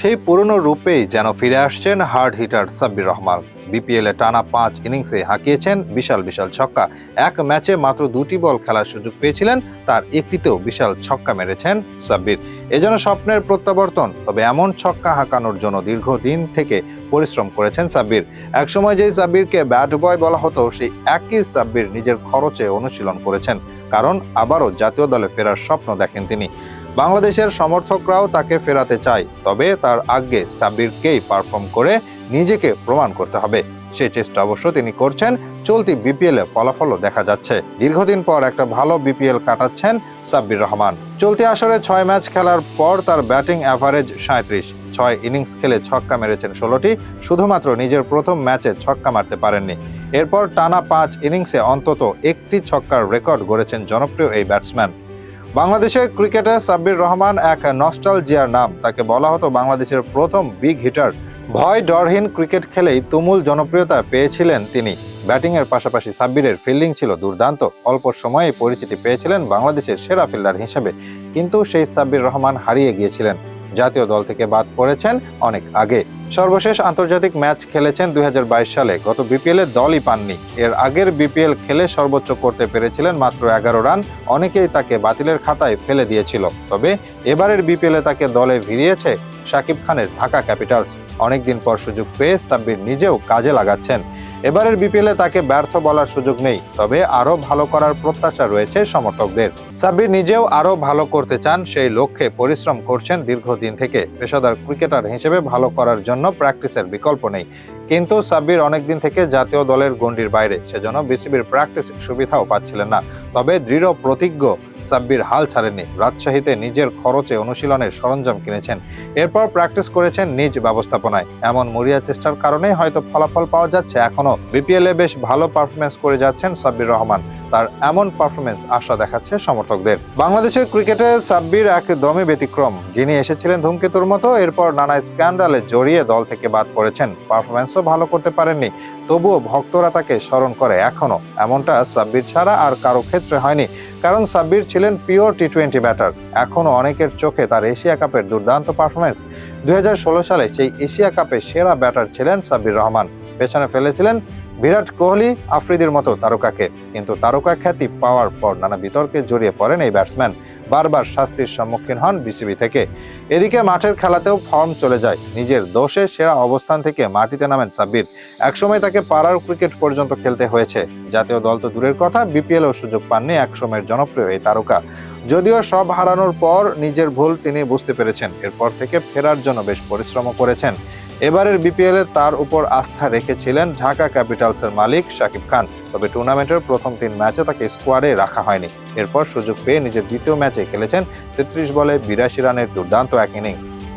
সেই পুরনো রূপেই যেন ফিরে আসছেন hard hitter Sabbir Rahman. BPL টানা পাঁচ ইনিংসে হাঁকিয়েছেন বিশাল বিশাল ছক্কা। এক ম্যাচে মাত্র দুটি বল খেলার সুযোগ পেয়েছিলেন, তার একটিতেও বিশাল ছক্কা মেরেছেন সাব্বির। এ যেন স্বপ্নের প্রত্যাবর্তন, তবে এমন ছক্কা হাঁকানোর জন্য দীর্ঘদিন থেকে পরিশ্রম করেছেন সাব্বির। একসময় যেই সাব্বিরকে ব্যাট বয় বলা হতো, সেই একই সাব্বির নিজের খরচে অনুশীলন করেছেন, কারণ আবারও জাতীয় দলে ফেরার স্বপ্ন দেখেন তিনি। বাংলাদেশের সমর্থকরাও তাকে ফেরাতে চায়, তবে তার আগে সাব্বিরকেই পারফর্ম করে নিজেকে প্রমাণ করতে হবে। সেই চেষ্টা অবশ্য তিনি করছেন, চলতি বিপিএল এ ফলাফলও দেখা যাচ্ছে। দীর্ঘদিন পর একটা ভালো বিপিএল কাটাচ্ছেন সাব্বির রহমান। চলতি আসরে ছয় ম্যাচ খেলার পর তার ব্যাটিং অ্যাভারেজ সাঁত্রিশ, ছয় ইনিংস খেলে ছক্কা মেরেছেন ষোলোটি, শুধুমাত্র নিজের প্রথম ম্যাচে ছক্কা মারতে পারেননি। এরপর টানা পাঁচ ইনিংসে অন্তত একটি ছক্কার রেকর্ড গড়েছেন জনপ্রিয় এই ব্যাটসম্যান বাংলাদেশের ক্রিকেটার সাব্বির রহমান এক নস্টাল জিয়ার নাম। তাকে বলা হতো বাংলাদেশের প্রথম বিগ হিটার ভয় ডরহীন ক্রিকেট খেলেই তুমুল জনপ্রিয়তা পেয়েছিলেন তিনি। ব্যাটিংয়ের পাশাপাশি সাব্বিরের ফিল্ডিং ছিল দুর্দান্ত। অল্প সময়ে পরিচিতি পেয়েছিলেন বাংলাদেশের সেরা ফিল্ডার হিসেবে। কিন্তু সেই সাব্বির রহমান হারিয়ে গিয়েছিলেন। জাতীয় দল থেকে বাদ পড়েছেন অনেক আগে। সর্বশেষ আন্তর্জাতিক ম্যাচ খেলেছেন দুই সালে। গত বিপিএল দলই পাননি। এর আগের বিপিএল খেলে সর্বোচ্চ করতে পেরেছিলেন মাত্র এগারো রান। অনেকেই তাকে বাতিলের খাতায় ফেলে দিয়েছিল। তবে এবারের বিপিএল তাকে দলে ভিড়িয়েছে শাকিব খানের ঢাকা ক্যাপিটালস। অনেকদিন পর সুযোগ পেয়ে সাব্বির নিজেও কাজে লাগাচ্ছেন। এবারের বিপিএল তাকে ব্যর্থ বলার সুযোগ নেই, তবে আরও ভালো করার প্রত্যাশা রয়েছে সমর্থকদের। সাব্বির নিজেও আরও ভালো করতে চান সেই লক্ষ্যে পরিশ্রম করছেন দীর্ঘদিন থেকে। পেশাদার ক্রিকেটার হিসেবে ভালো করার জন্য প্র্যাকটিসের বিকল্প নেই। কিন্তু সাব্বির অনেকদিন থেকে জাতীয় দলের গণ্ডির বাইরে। সেজন্য বিসিবির প্র্যাকটিস সুবিধাও পাচ্ছিলেন না। তবে দৃঢ় প্রতিজ্ঞ সাব্বির হাল ছাড়েনি রাজশাহীতে নিজের খরচে অনুশীলনের সরঞ্জাম কিনেছেন। এরপর প্র্যাকটিস করেছেন নিজ ব্যবস্থাপনায়। এমন মরিয়া চেষ্টার কারণেই হয়তো ফলাফল পাওয়া যাচ্ছে। এখনও বিপিএলে বেশ ভালো পারফরমেন্স করে যাচ্ছেন সাব্বির রহমান। তার এমন পারফরমেন্স আশা দেখাচ্ছে সমর্থকদের। বাংলাদেশের ক্রিকেটে সাব্বির একদমই ব্যতিক্রম। যিনি এসেছিলেন ধূমকেতুর মতো, এরপর নানা স্ক্যান্ডালে জড়িয়ে দল থেকে বাদ পড়েছেন। পারফরমেন্সও ভালো করতে পারেননি, তবুও ভক্তরা তাকে স্মরণ করে এখনও। এমনটা সাব্বির ছাড়া আর কারও ক্ষেত্রে হয়নি, কারণ সাব্বির ছিলেন পিওর টি টোয়েন্টি ব্যাটার এখনও অনেকের চোখে তার এশিয়া কাপের দুর্দান্ত পারফরমেন্স দুই হাজার ষোলো সালে সেই এশিয়া কাপে সেরা ব্যাটার ছিলেন সাব্বির রহমান। পেছনে ফেলেছিলেন বিরাট কোহলি আফ্রিদির মতো তারকাকে। কিন্তু তারকা খ্যাতি পাওয়ার পর নানা বিতর্কে জড়িয়ে পড়েন এই ব্যাটসম্যান। বারবার শাস্তির সম্মুখীন হন বিসিবি থেকে। এদিকে মাঠের খেলাতেও ফর্ম চলে যায়। নিজের দোষে সেরা অবস্থান থেকে মাটিতে নামেন সাব্বির। একসময় তাকে পাড়ার ক্রিকেট পর্যন্ত খেলতে হয়েছে। জাতীয় দল তো দূরের কথা বিপিএলও সুযোগ পাননি একসময়ের জনপ্রিয় এই তারকা। যদিও সব হারানোর পর নিজের ভুল তিনি বুঝতে পেরেছেন। এরপর থেকে ফেরার জন্য বেশ পরিশ্রমও করেছেন। এবারের বিপিএল তার উপর আস্থা রেখেছিলেন ঢাকা ক্যাপিটালসের মালিক শাকিব খান। তবে টুর্নামেন্টের প্রথম তিন ম্যাচে তাকে স্কোয়াডে রাখা হয়নি। এরপর সুযোগ পেয়ে নিজের দ্বিতীয় ম্যাচে খেলেছেন তেত্রিশ বলে বিরাশি রানের দুর্দান্ত এক ইনিংস।